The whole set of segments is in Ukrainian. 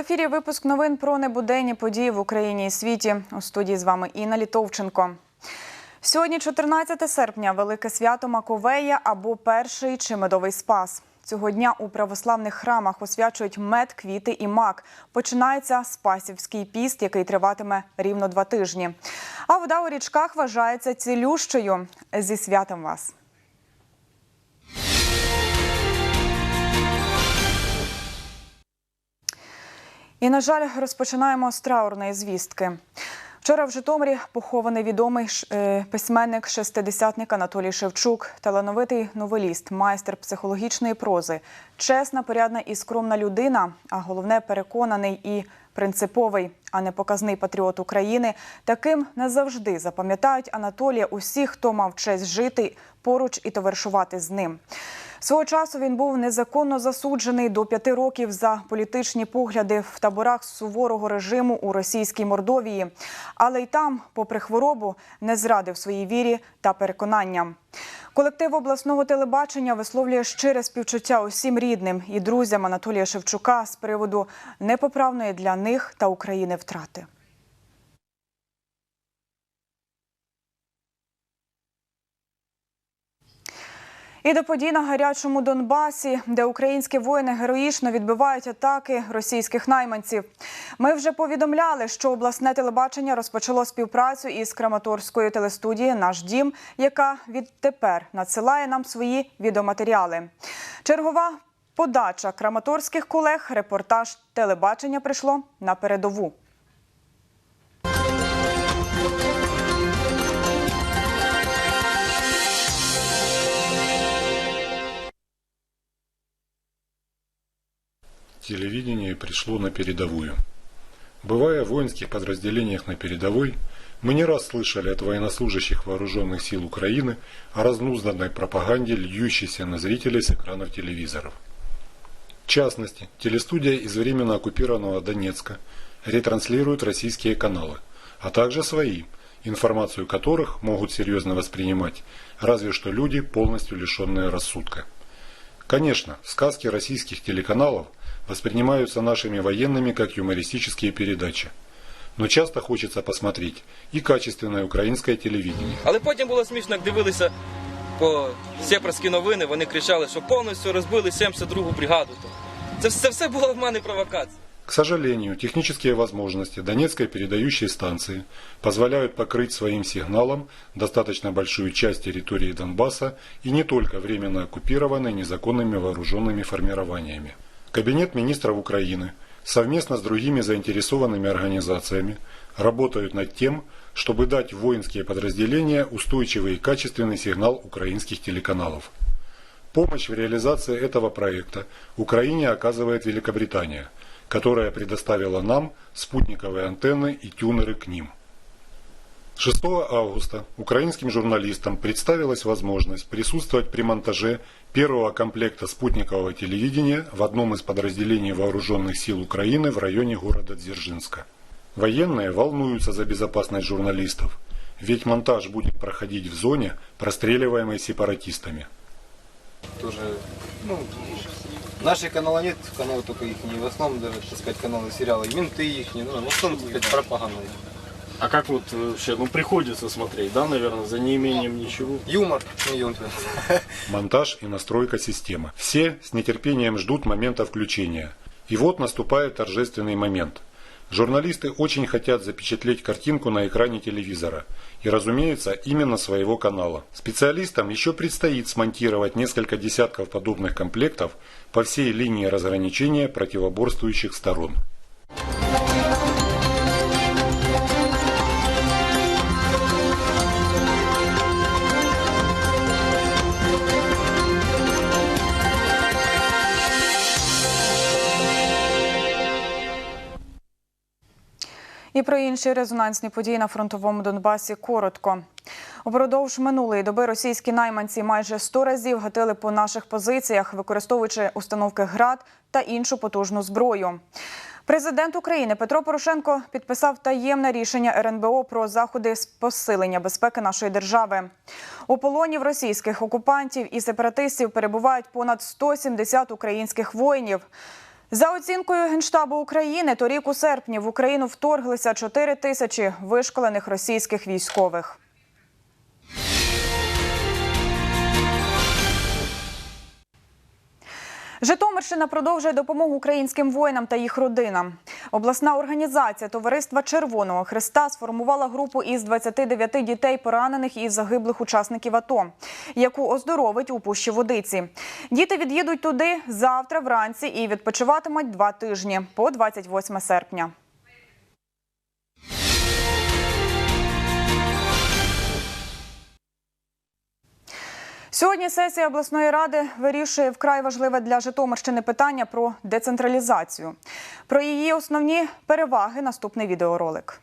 ефірі випуск новин про небуденні події в Україні і світі. У студії з вами Інна Літовченко. Сьогодні, 14 серпня, велике свято Маковея або перший чи медовий спас. Цього дня у православних храмах освячують мед, квіти і мак. Починається спасівський піст, який триватиме рівно два тижні. А вода у річках вважається цілющою. Зі святом вас! І, на жаль, розпочинаємо з траурної звістки. Вчора в Житомирі похований відомий е, письменник шестидесятник Анатолій Шевчук, талановитий новеліст, майстер психологічної прози, чесна, порядна і скромна людина, а головне переконаний і принциповий, а не показний патріот України. Таким не завжди запам'ятають Анатолія усі, хто мав честь жити поруч і товаришувати з ним. Свого часу він був незаконно засуджений до п'яти років за політичні погляди в таборах суворого режиму у російській Мордовії. Але й там, попри хворобу, не зрадив своїй вірі та переконанням. Колектив обласного телебачення висловлює щире співчуття усім рідним і друзям Анатолія Шевчука з приводу непоправної для них та України втрати. І до подій на гарячому Донбасі, де українські воїни героїчно відбивають атаки російських найманців. Ми вже повідомляли, що обласне телебачення розпочало співпрацю із Краматорською телестудією Наш дім, яка відтепер надсилає нам свої відеоматеріали. Чергова подача краматорських колег. Репортаж телебачення прийшло на передову. Телевидение пришло на передовую. Бывая в воинских подразделениях на передовой, мы не раз слышали от военнослужащих вооруженных сил Украины о разнузданной пропаганде, льющейся на зрителей с экранов телевизоров. В частности, телестудия из временно оккупированного Донецка ретранслирует российские каналы, а также свои, информацию которых могут серьезно воспринимать разве что люди, полностью лишенные рассудка. Конечно, сказки российских телеканалов воспринимаются нашими военными как юмористические передачи. Но часто хочется посмотреть и качественное українське телевидение. Але потім було смішно, як дивилися по сепарські новини, вони кричали, що повністю розбили 72-гу бригаду. Це, все- це все було в мене провокація. К сожалению, технические возможности Донецкой передающей станции позволяют покрыть своим сигналом достаточно большую часть территории Донбасса и не только временно оккупированной незаконными вооруженными формированиями. Кабинет министров Украины совместно с другими заинтересованными организациями работают над тем, чтобы дать воинские подразделения устойчивый и качественный сигнал украинских телеканалов. Помощь в реализации этого проекта Украине оказывает Великобритания, которая предоставила нам спутниковые антенны и тюнеры к ним. 6 августа украинским журналистам представилась возможность присутствовать при монтаже первого комплекта спутникового телевидения в одном из подразделений вооруженных сил Украины в районе города Дзержинска. Военные волнуются за безопасность журналистов, ведь монтаж будет проходить в зоне, простреливаемой сепаратистами. тоже, ну, наши канала нет, каналы только их, в основном даже, так сказать, каналы сериалы, менты их, ну, в основном, так сказать, пропаганда. А как вот э, вообще, ну приходится смотреть, да, наверное, за неимением ничего? Юмор, монтаж и настройка системы. Все с нетерпением ждут момента включения. И вот наступает торжественный момент. Журналисты очень хотят запечатлеть картинку на экране телевизора. И, разумеется, именно своего канала. Специалистам еще предстоит смонтировать несколько десятков подобных комплектов по всей линии разграничения противоборствующих сторон. І про інші резонансні події на фронтовому Донбасі коротко. Упродовж минулої доби російські найманці майже 100 разів гатили по наших позиціях, використовуючи установки ГРАД та іншу потужну зброю. Президент України Петро Порошенко підписав таємне рішення РНБО про заходи з посилення безпеки нашої держави. У полоні в російських окупантів і сепаратистів перебувають понад 170 українських воїнів. За оцінкою Генштабу України, торік у серпні в Україну вторглися 4 тисячі вишколених російських військових. Житомирщина продовжує допомогу українським воїнам та їх родинам. Обласна організація Товариства Червоного Христа сформувала групу із 29 дітей поранених і загиблих учасників АТО, яку оздоровить у Пущі Водиці. Діти від'їдуть туди завтра вранці і відпочиватимуть два тижні по 28 серпня. Сьогодні сесія обласної ради вирішує вкрай важливе для Житомирщини питання про децентралізацію. Про її основні переваги наступний відеоролик.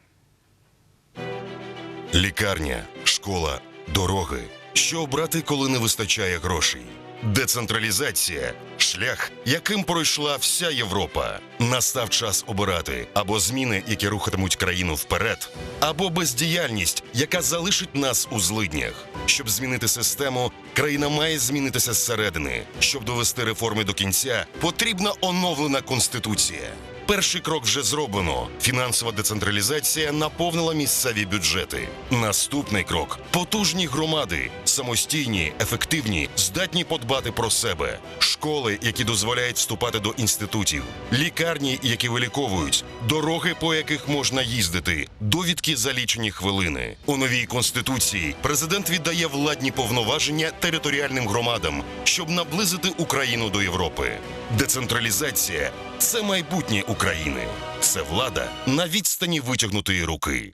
Лікарня, школа, дороги. Що обрати, коли не вистачає грошей? Децентралізація шлях, яким пройшла вся Європа. Настав час обирати або зміни, які рухатимуть країну вперед, або бездіяльність, яка залишить нас у злиднях. Щоб змінити систему, країна має змінитися зсередини. Щоб довести реформи до кінця, потрібна оновлена конституція. Перший крок вже зроблено. Фінансова децентралізація наповнила місцеві бюджети. Наступний крок потужні громади, самостійні, ефективні, здатні подбати про себе, школи, які дозволяють вступати до інститутів, лікарні, які виліковують, дороги, по яких можна їздити, довідки за лічені хвилини. У новій конституції президент віддає владні повноваження територіальним громадам, щоб наблизити Україну до Європи. Децентралізація це майбутнє України. Це влада на відстані витягнутої руки.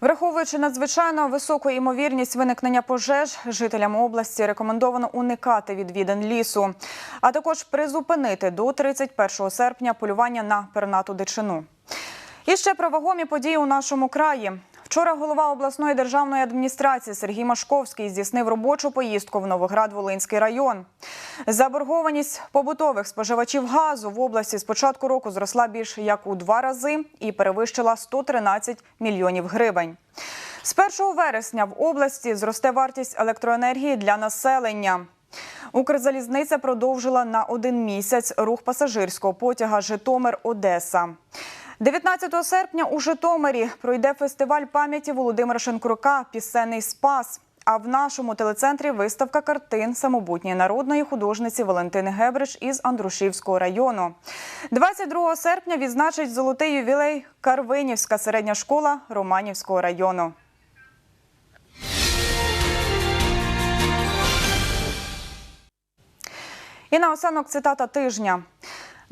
Враховуючи надзвичайно високу ймовірність виникнення пожеж, жителям області рекомендовано уникати відвідин лісу, а також призупинити до 31 серпня полювання на пернату дичину. І ще про вагомі події у нашому краї. Вчора голова обласної державної адміністрації Сергій Машковський здійснив робочу поїздку в Новоград-Волинський район. Заборгованість побутових споживачів газу в області з початку року зросла більше як у два рази і перевищила 113 мільйонів гривень. З 1 вересня в області зросте вартість електроенергії для населення. Укрзалізниця продовжила на один місяць рух пасажирського потяга Житомир-Одеса. 19 серпня у Житомирі пройде фестиваль пам'яті Володимира Шенкрука Пісенний спас. А в нашому телецентрі виставка картин самобутньої народної художниці Валентини Гебрич із Андрушівського району. 22 серпня відзначить золотий ювілей Карвинівська середня школа Романівського району. І наостанок цитата тижня.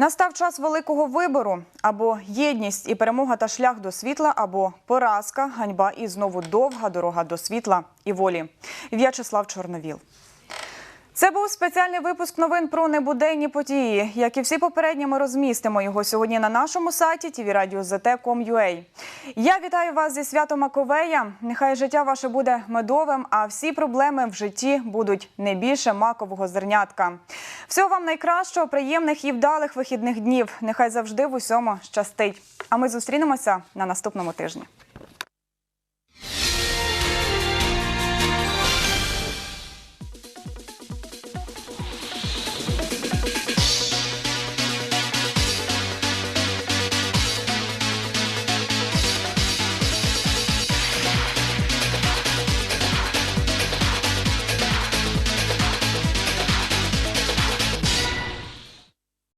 Настав час великого вибору або єдність і перемога та шлях до світла, або поразка, ганьба і знову довга дорога до світла і волі. В'ячеслав Чорновіл. Це був спеціальний випуск новин про небуденні події. Як і всі попередні, ми розмістимо його сьогодні на нашому сайті tvradio.zt.com.ua. Я вітаю вас зі святом Маковея. Нехай життя ваше буде медовим, а всі проблеми в житті будуть не більше макового зернятка. Всього вам найкращого, приємних і вдалих вихідних днів. Нехай завжди в усьому щастить. А ми зустрінемося на наступному тижні.